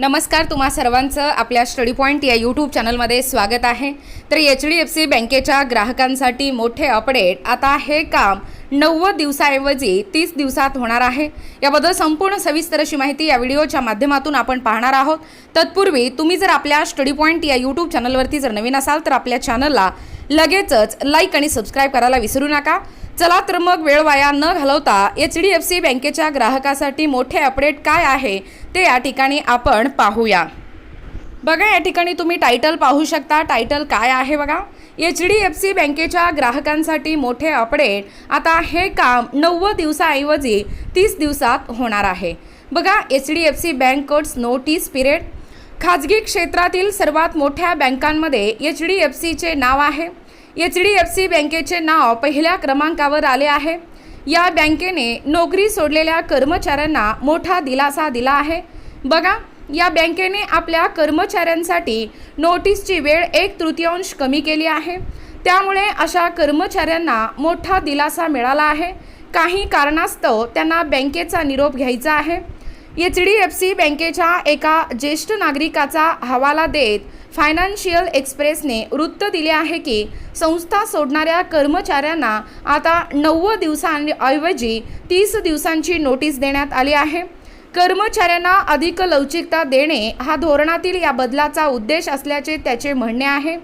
नमस्कार तुम्हा सर्वांचं आपल्या स्टडी पॉईंट या यूट्यूब चॅनलमध्ये स्वागत आहे. तर एच डी एफ सी बँकेच्या ग्राहकांसाठी मोठे अपडेट. आता हे काम नव्वद दिवसाऐवजी तीस दिवसात होणार आहे. याबद्दल संपूर्ण सविस्तर अशी माहिती या व्हिडिओच्या माध्यमातून आपण पाहणार आहोत. तत्पूर्वी तुम्ही जर आपल्या स्टडी पॉईंट या यूट्यूब चॅनलवरती जर नवीन असाल तर आपल्या चॅनलला लगेचच लाईक आणि सबस्क्राईब करायला विसरू नका. चला तर मग वेळ वाया न घालवता एच डी एफ सी बँकेच्या ग्राहकासाठी मोठे अपडेट काय आहे ते या ठिकाणी आपण पाहूया. बघा या ठिकाणी तुम्ही टायटल पाहू शकता. टायटल काय आहे बघा? एच डी एफ सी बँकेच्या ग्राहकांसाठी मोठे अपडेट आता हे काम नव्वद दिवसाऐवजी तीस दिवसात होणार आहे. बघा H D F C bank codes notice period खाजगी क्षेत्रातील सर्वात मोठ्या बँकांमध्ये एच डी एफ सीचे नाव आहे. एच डी एफ सी बँकेचे नाव पहिल्या क्रमांकावर आले आहे. या बँकेने नोकरी सोडलेल्या कर्मचाऱ्यांना मोठा दिलासा दिला आहे. बघा या बँकेने आपल्या कर्मचाऱ्यांसाठी नोटीसची वेळ एक तृतीयांश कमी केली आहे. त्यामुळे अशा कर्मचाऱ्यांना मोठा दिलासा मिळाला आहे. काही कारणास्तव त्यांना बँकेचा निरोप घ्यायचा आहे. एच डी एफ सी बँकेच्या एका ज्येष्ठ नागरिकाचा हवाला देत फायनान्शियल एक्सप्रेसने वृत्त दिले आहे की संस्था सोडणाऱ्या कर्मचाऱ्यांना आता नव्वद दिवसांऐवजी तीस दिवसांची नोटीस देण्यात आली आहे. कर्मचाऱ्यांना अधिक लवचिकता देणे हा धोरणातील या बदलाचा उद्देश असल्याचे त्याचे म्हणणे आहे.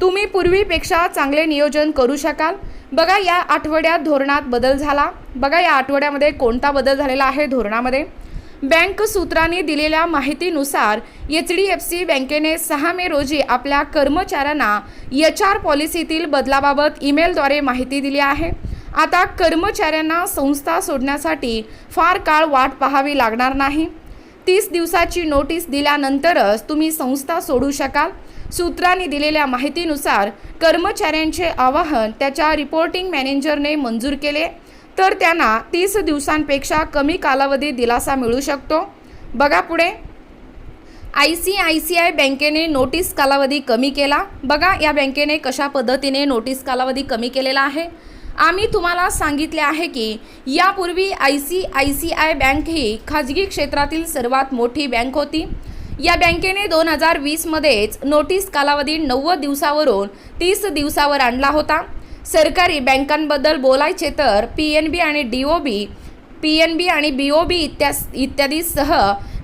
तुम्ही पूर्वीपेक्षा चांगले नियोजन करू शकाल. बघा या आठवड्यात धोरणात बदल झाला. बघा या आठवड्यामध्ये कोणता बदल झालेला आहे धोरणामध्ये. बँक सूत्रांनी दिलेल्या माहितीनुसार एच डी एफ सी बँकेने सहा मे रोजी आपल्या कर्मचाऱ्यांना एच आर पॉलिसीतील बदलाबाबत ईमेलद्वारे माहिती दिली आहे. आता कर्मचाऱ्यांना संस्था सोडण्यासाठी फार काळ वाट पाहावी लागणार नाही. तीस दिवसाची नोटीस दिल्यानंतरच तुम्ही संस्था सोडू शकाल. सूत्रांनी दिलेल्या माहितीनुसार कर्मचाऱ्यांचे आवाहन त्याच्या रिपोर्टिंग मॅनेजरने मंजूर केले. तर त्यांना तीस दिवसांपेक्षा कमी कालावधी दिलासा मिळू शकतो. बघा पुढे. I C I C I बँकेने नोटीस कालावधी कमी केला. बघा या बँकेने कशा पद्धतीने नोटीस कालावधी कमी केलेला आहे. आम्ही तुम्हाला सांगितले आहे की यापूर्वी I C I C I bank ही खाजगी क्षेत्रातील सर्वात मोठी बँक होती. या बँकेने दोन हजार वीसमध्येच नोटीस कालावधी नव्वद दिवसावरून तीस दिवसावर आणला होता. सरकारी बँकांबद्दल बोलायचे तर पी एन बी आणि D O B P N B आणि बी ओ बी इत्या इत्यादीसह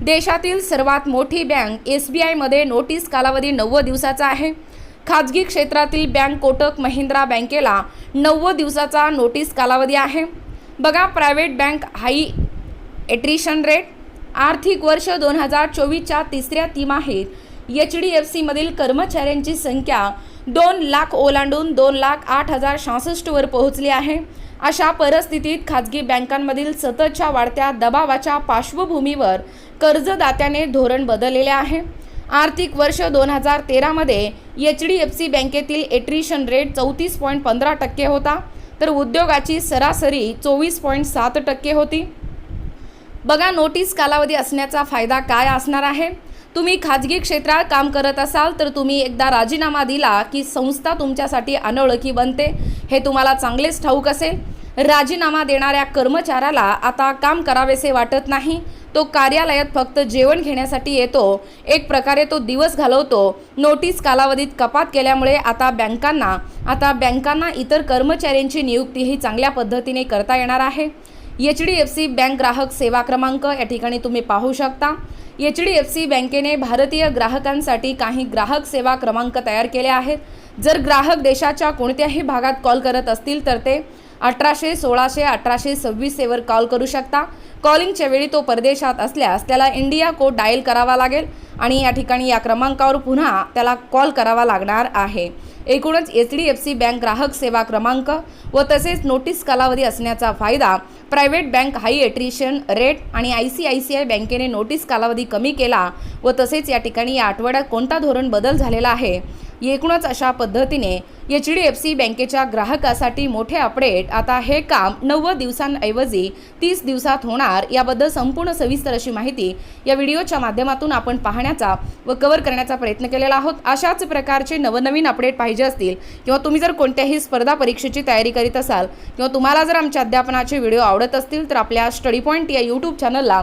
देशातील सर्वात मोठी बँक एस बी आयमध्ये नोटीस कालावधी नव्वद दिवसाचा आहे. खाजगी क्षेत्रातील बँक कोटक महिंद्रा बँकेला नव्वद दिवसाचा नोटीस कालावधी आहे. बघा private bank high attrition rate आर्थिक वर्ष दोन हजार चोवीसच्या तिसऱ्या तिमाहीत एच डी एफ सीमधील कर्मचाऱ्यांची संख्या दोन लाख ओलांडून दोन लाख आठ हजार सहासष्टवर पोहोचली आहे. अशा परिस्थितीत खाजगी बँकांमधील सततच्या वाढत्या दबावाच्या पार्श्वभूमीवर कर्जदात्याने धोरण बदललेले आहे. आर्थिक वर्ष दोन हजार तेरामध्ये एच डी एफ सी बँकेतील एट्रिशन रेट चौतीस पॉईंट पंधरा टक्के होता तर उद्योगाची सरासरी चोवीस पॉईंट सात टक्के होती. बघा नोटीस कालावधी असण्याचा फायदा काय असणार आहे? तुम्ही खाजगी क्षेत्रात काम करत असाल तर तुम्ही एकदा राजीनामा दिला की संस्था तुमच्यासाठी अनोळखी बनते. हे तुम्हाला चांगलेच ठाऊक असेल. राजीनामा देणाऱ्या कर्मचाऱ्याला आता काम करावेसे वाटत नाही. तो कार्यालयात फक्त जेवण घेण्यासाठी येतो. एक प्रकारे तो दिवस घालवतो. नोटीस कालावधीत कपात केल्यामुळे आता बँकांना आता बँकांना इतर कर्मचाऱ्यांची नियुक्तीही चांगल्या पद्धतीने करता येणार आहे. H D F C bank ग्राहक सेवा क्रमांक या ठिकाणी तुम्ही पाहू शकता. एच डी एफ सी बँकेने भारतीय ग्राहकांसाठी काही ग्राहक सेवा क्रमांक तयार केले आहेत. जर ग्राहक देशाच्या कोणत्याही भागात कॉल करत असतील तर ते अठराशे सोळाशे अठराशे सव्वीसवर कॉल करू शकता. कॉलिंगच्या वेळी तो परदेशात असल्यास त्याला इंडिया कोड डायल करावा लागेल आणि या ठिकाणी या क्रमांकावर पुन्हा त्याला कॉल करावा लागणार आहे. एकूणच H D F C bank ग्राहक सेवा क्रमांक व तसेच नोटीस कालावधी असण्याचा फायदा private bank high attrition rate आणि I C I C I बँकेने नोटीस कालावधी कमी केला व तसेच या ठिकाणी या आठवड्यात कोणता धोरण बदल झालेला आहे? एकूणच अशा पद्धतीने एच डी एफ सी बँकेच्या ग्राहकासाठी मोठे अपडेट. आता हे काम नव्वद दिवसांऐवजी तीस दिवसात होणार. याबद्दल संपूर्ण सविस्तर अशी माहिती या व्हिडिओच्या माध्यमातून आपण पाहण्याचा व कव्हर करण्याचा प्रयत्न केलेला आहोत. अशाच प्रकारचे नवनवीन अपडेट पाहिजे असतील किंवा तुम्ही जर कोणत्याही स्पर्धा परीक्षेची तयारी करीत असाल किंवा तुम्हाला जर आमच्या अध्यापनाचे व्हिडिओ आवडत असतील तर आपल्या स्टडी पॉईंट या यूट्यूब चॅनलला